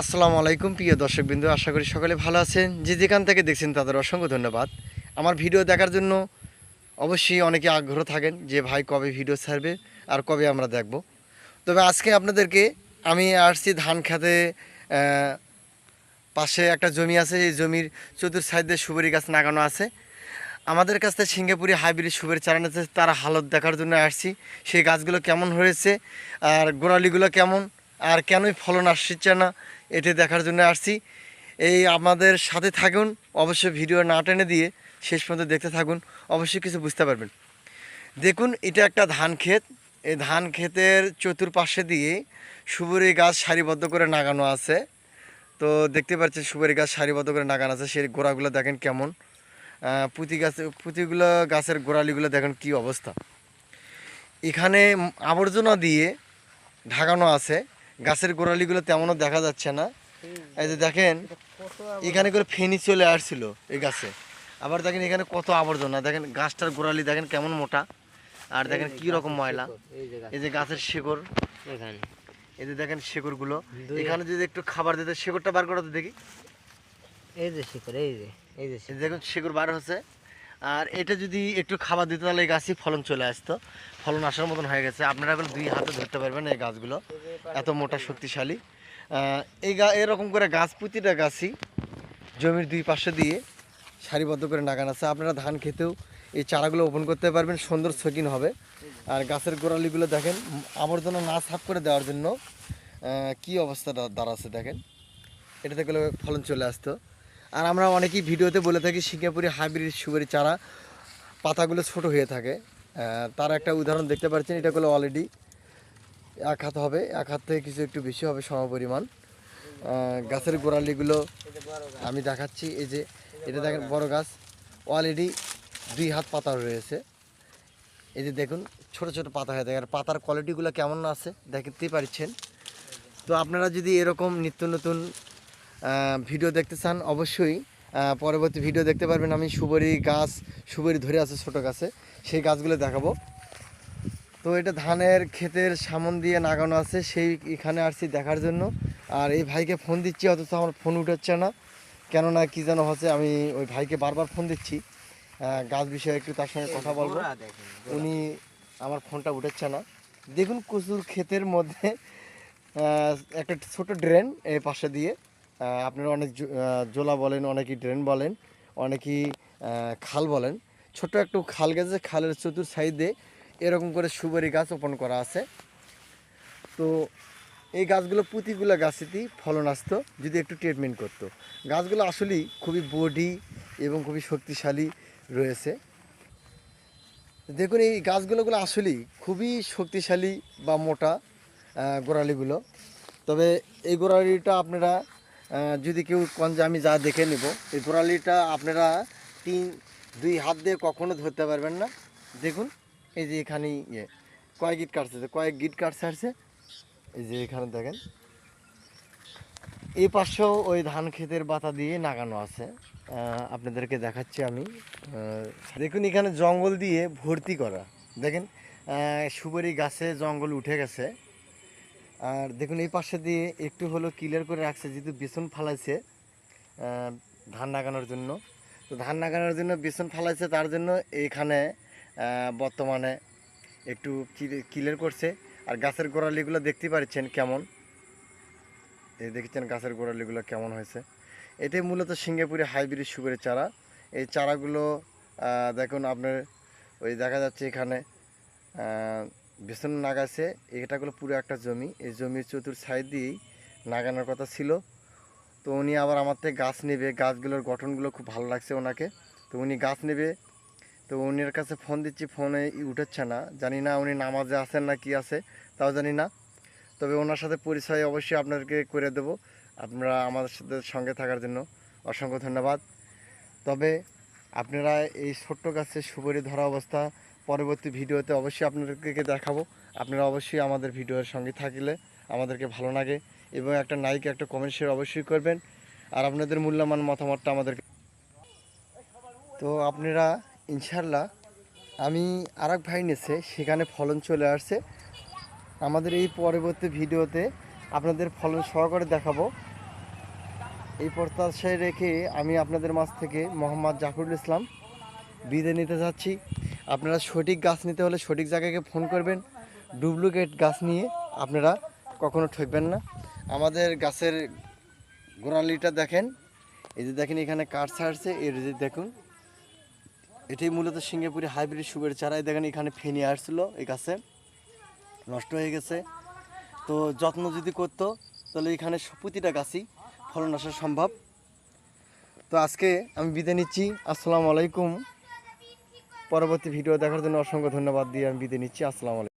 আসসালামু আলাইকুম, প্রিয় দর্শকবৃন্দ। আশা করি সকলে ভালো আছেন। যে যেখান থেকে দেখছেন, তাদের অসংখ্য ধন্যবাদ। আমার ভিডিও দেখার জন্য অবশ্যই অনেকে আগ্রহ থাকেন যে ভাই কবে ভিডিও ছাড়বে আর কবে আমরা দেখব। তবে আজকে আপনাদেরকে আমি আসছি ধান খেতে পাশে একটা জমি আছে। এই জমির চতুর সাইডে সুপারি গাছ লাগানো আছে। আমাদের কাছ থেকে সিঙ্গাপুরি হাইব্রিড সুপারি চারানো আছে তার হালত দেখার জন্য আসছি। সেই গাছগুলো কেমন হয়েছে, আর গোড়ালিগুলো কেমন, আর কেনই ফলন আসছে না এটি দেখার জন্য আসছি। এই আমাদের সাথে থাকুন, অবশ্যই ভিডিও না টেনে দিয়ে শেষ পর্যন্ত দেখতে থাকুন, অবশ্যই কিছু বুঝতে পারবেন। দেখুন, এটা একটা ধান ক্ষেত। এই ধান ক্ষেতের চতুর্পাশে দিয়ে সুবরি গাছ সারিবদ্ধ করে নাগানো আছে। তো দেখতে পাচ্ছেন, সুপারি গাছ সারিবদ্ধ করে নাগানো আছে। সেই গোড়াগুলো দেখেন কেমন। পুঁতি গাছ, পুঁতিগুলো, গাছের গোড়ালিগুলো দেখেন কি অবস্থা। এখানে আবর্জনা দিয়ে ঢাকানো আছে। গাছের গোড়ালিগুলো তেমনও দেখা যাচ্ছে না। এই যে দেখেন এখানে করে ফেনি চলে আসছিল এই গাছে। আবার দেখেন এখানে কত আবর্জনা। দেখেন গাছটার গোড়ালি দেখেন কেমন মোটা। আর দেখেন কি রকম ময়লা। এই যে গাছের শেকড়। এখানে। এই যে দেখেন শেকড়গুলো। এখানে যদি একটু খাবার দিতে শেকড়টা বার করতে দেখি। এই যে শিকড় এই যে এই যে যে দেখুন শেকড় বার হচ্ছে। আর এটা যদি একটু খাবার দিতে, তাহলে এই গাছই ফলন চলে আসতো। ফলন আসার মতন হয়ে গেছে। আপনারা এখন দুই হাতে ধরতে পারবেন এই গাছগুলো। এত মোটা শক্তিশালী। এই গা, এরকম করে গাছ, প্রতিটা গাছই জমির দুই পাশে দিয়ে সারিবদ্ধ করে নাগান আছে। আপনারা ধান খেতেও এই চারাগুলো ওপেন করতে পারবেন। সুন্দর শৌখিন হবে। আর গাছের গোড়ালিগুলো দেখেন, আবর্জনা না সাফ করে দেওয়ার জন্য কি অবস্থা দাঁড়াচ্ছে দেখেন। এটাতে গেলে ফলন চলে আসতো। আর আমরা অনেকেই ভিডিওতে বলে থাকি, সিঙ্গাপুরি হাইব্রিড সুপারি চারা পাতাগুলো ছোট হয়ে থাকে। তার একটা উদাহরণ দেখতে পাচ্ছেন, এটা গুলো অলরেডি এক হাত হবে, এক হাত থেকে কিছু একটু বেশি হবে সমপরিমাণ। গাছের গোড়ালিগুলো আমি দেখাচ্ছি, এই যে এটা দেখেন বড় গাছ অলরেডি দুই হাত পাতা রয়েছে। এই যে দেখুন, ছোট ছোট পাতা হয়ে থাকে। আর পাতার কোয়ালিটিগুলো কেমন আছে দেখতেই পারছেন তো আপনারা যদি এরকম নিত্য নতুন ভিডিও দেখতে চান অবশ্যই পরবর্তী ভিডিও দেখতে পারবেন আমি সুবরি গাছ সুবরি ধরে আছে ছোট গাছে সেই গাছগুলো দেখাবো। তো এটা ধানের ক্ষেতের সামন দিয়ে নাগানো আছে সেই এখানে আসছি দেখার জন্য। আর এই ভাইকে ফোন দিচ্ছি অথচ আমার ফোন উঠাচ্ছে না। কেননা কি যেন হচ্ছে আমি ওই ভাইকে বারবার ফোন দিচ্ছি। গাছ বিষয়ে একটু তার সঙ্গে কথা বলব। উনি আমার ফোনটা উঠাচ্ছে না। দেখুন কচুর ক্ষেতের মধ্যে একটা ছোট ড্রেন এই পাশে দিয়ে। আপনারা অনেক জোলা বলেন, অনেকেই ড্রেন বলেন, অনেকেই খাল বলেন। ছোট একটু খাল গেছে, খালের চতুর সাইডে এরকম করে সুপারি গাছ ওপেন করা আছে। তো এই গাছগুলো প্রতিগুলো গাছেতেই ফলন আসতো, যদি একটু ট্রিটমেন্ট করতো। গাছগুলো আসলেই খুবই বডি এবং খুবই শক্তিশালী রয়েছে। দেখুন, এই গাছগুলোগুলো আসলেই খুবই শক্তিশালী বা মোটা গোড়ালিগুলো। তবে এই গোড়ালিটা আপনারা যদি কেউ কন যে আমি যা দেখে নেব, এই গোড়ালিটা আপনারা তিন, দুই হাত দিয়ে কখনো ধরতে পারবেন না। দেখুন, এই যে এখানে ইয়ে কয়েক গিট কাটছে? কয়েক গিট কাটছে আসছে। এই যে এখানে দেখেন, এই পাশেও ওই ধান ক্ষেতের বাতা দিয়ে নাগানো আছে। আপনাদেরকে দেখাচ্ছি আমি। দেখুন, এখানে জঙ্গল দিয়ে ভর্তি করা। দেখেন সুপারি গাছে জঙ্গল উঠে গেছে। আর দেখুন, এই পাশে দিয়ে একটু হলো ক্লিয়ার করে রাখছে, যেহেতু বেসন ফালাইছে ধান লাগানোর জন্য। তো ধান লাগানোর জন্য বেসন ফালাইছে, তার জন্য এখানে বর্তমানে একটু ক্লিয়ার করছে। আর গাছের গোড়ালিগুলো দেখতে পাচ্ছেন কেমন? এই দেখেছেন গাছের গোড়ালিগুলো কেমন হয়েছে। এটাই মূলত সিঙ্গাপুরি হাইব্রিড সুগারের চারা। এই চারাগুলো দেখুন আপনার, ওই দেখা যাচ্ছে এখানে বেসন নাগাছে এটাগুলো পুরো একটা জমি। এই জমির চতুর সাইড দিয়েই নাগানোর কথা ছিল। তো উনি আবার আমার থেকে গাছ নেবে, গাছগুলোর গঠনগুলো খুব ভালো লাগছে ওনাকে। তো উনি গাছ নেবে, তো উনির কাছে ফোন দিচ্ছি ফোনে উঠাচ্ছে না। জানি না উনি নামাজে আছেন না কি আছে, তাও জানি না। তবে ওনার সাথে পরিচয় অবশ্যই আপনাদেরকে করে দেব, আপনারা আমাদের সাথে সঙ্গে থাকার জন্য। অসংখ্য ধন্যবাদ। তবে আপনারা এই ছোট্ট গাছের সুপারি ধরা অবস্থা পরবর্তী ভিডিওতে অবশ্যই আপনাদেরকে দেখাবো। আপনারা অবশ্যই আমাদের ভিডিওর সঙ্গে থাকলে আমাদেরকে ভালো লাগে এবং একটা লাইক একটা কমেন্ট শেয়ার অবশ্যই করবেন। আর আপনাদের মূল্যবান মতামতটা আমাদেরকে তো আপনারা ইনশাল্লাহ আমি আর এক ভাই নেছে সেখানে ফলন চলে আসছে। আমাদের এই পরবর্তী ভিডিওতে আপনাদের ফলন সহকারে দেখাবো। এই প্রত্যাশায় রেখে আমি আপনাদের মাঝ থেকে মোহাম্মদ জাফরুল ইসলাম বিদায় নিতে যাচ্ছি। আপনারা সঠিক গাছ নিতে হলে সঠিক জায়গাকে ফোন করবেন। ডুপ্লিকেট গাছ নিয়ে আপনারা কখনো ঠকবেন না। আমাদের গাছের গোড়ালিটা দেখেন। এই যে দেখেন এখানে কাঠ ছাড়ছে এর যে দেখুন। এটি মূলত সিঙ্গাপুরি হাইব্রিড সুবের চারাই। দেখেন এখানে ফেনি আসছিল এই গাছে। নষ্ট হয়ে গেছে। তো যত্ন যদি করতো, তাহলে এখানে প্রতিটা গাছই ফলন আসা সম্ভব। তো আজকে আমি বিদায় নিচ্ছি। আসসালামু আলাইকুম। পরবর্তী ভিডিও দেখার জন্য অসংখ্য ধন্যবাদ। দিয়ে আমি বিদায় নিচ্ছি। আসসালামু আলাইকুম।